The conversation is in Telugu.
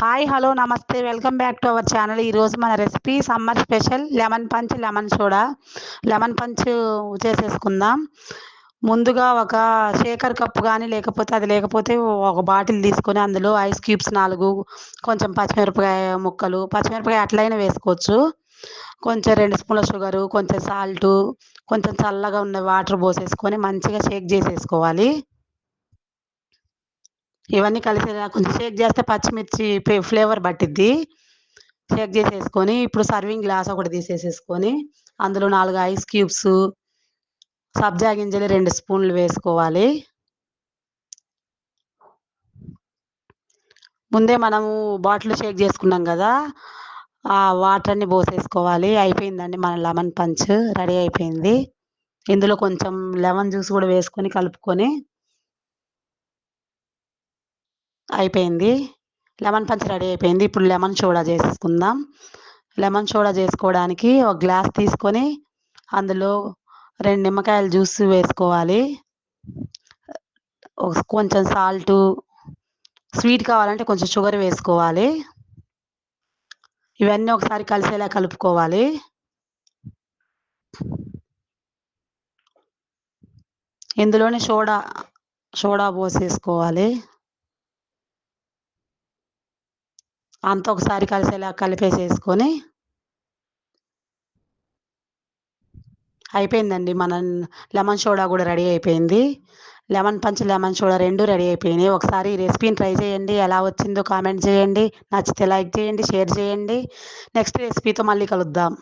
హాయ్ హలో నమస్తే welcome back to our channel ఈరోజు మన recipe summer special lemon punch lemon soda lemon punch చేసేసుకుందాం. ముందుగా ఒక షేకర్ కప్పు కానీ లేకపోతే అది లేకపోతే ఒక బాటిల్ తీసుకొని అందులో ఐస్ క్యూబ్స్ నాలుగు కొంచెం పచ్చిమిరపకాయ ముక్కలు పచ్చిమిరపకాయ అట్లయినా వేసుకోవచ్చు. కొంచెం రెండు స్పూన్ల షుగరు కొంచెం సాల్టు కొంచెం చల్లగా ఉన్న వాటర్ పోసేసుకొని మంచిగా షేక్ చేసేసుకోవాలి. ఇవన్నీ కలిసి కొంచెం షేక్ చేస్తే పచ్చిమిర్చి ఫ్లేవర్ పట్టిద్ది. షేక్ చేసేసుకొని ఇప్పుడు సర్వింగ్ గ్లాస్ ఒకటి తీసేసేసుకొని అందులో నాలుగు ఐస్ క్యూబ్స్ సబ్జా గింజలు రెండు స్పూన్లు వేసుకోవాలి. ముందే మనము బాటిల్ షేక్ చేసుకున్నాం కదా ఆ వాటర్ని పోసేసుకోవాలి. అయిపోయిందండి మన లెమన్ పంచ్ రెడీ అయిపోయింది. ఇందులో కొంచెం లెమన్ జ్యూస్ కూడా వేసుకొని కలుపుకొని అయిపోయింది. లెమన్ పంచ్ రెడీ అయిపోయింది. ఇప్పుడు లెమన్ సోడా చేసుకుందాం. లెమన్ సోడా చేసుకోవడానికి ఒక గ్లాస్ తీసుకొని అందులో రెండు నిమ్మకాయల జ్యూస్ వేసుకోవాలి. కొంచెం సాల్టు స్వీట్ కావాలంటే కొంచెం షుగర్ వేసుకోవాలి. ఇవన్నీ ఒకసారి కలిసేలా కలుపుకోవాలి. ఇందులోనే సోడా సోడా పోసేసుకోవాలి. అంత ఒకసారి కలిసేలా కలిపేసేసుకొని అయిపోయిందండి. మన లెమన్ సోడా కూడా రెడీ అయిపోయింది. లెమన్ పంచ్ లెమన్ సోడా రెండు రెడీ అయిపోయినాయి. ఒకసారి ఈ రెసిపీని ట్రై చేయండి. ఎలా వచ్చిందో కామెంట్ చేయండి. నచ్చితే లైక్ చేయండి షేర్ చేయండి. నెక్స్ట్ రెసిపీతో మళ్ళీ కలుద్దాం.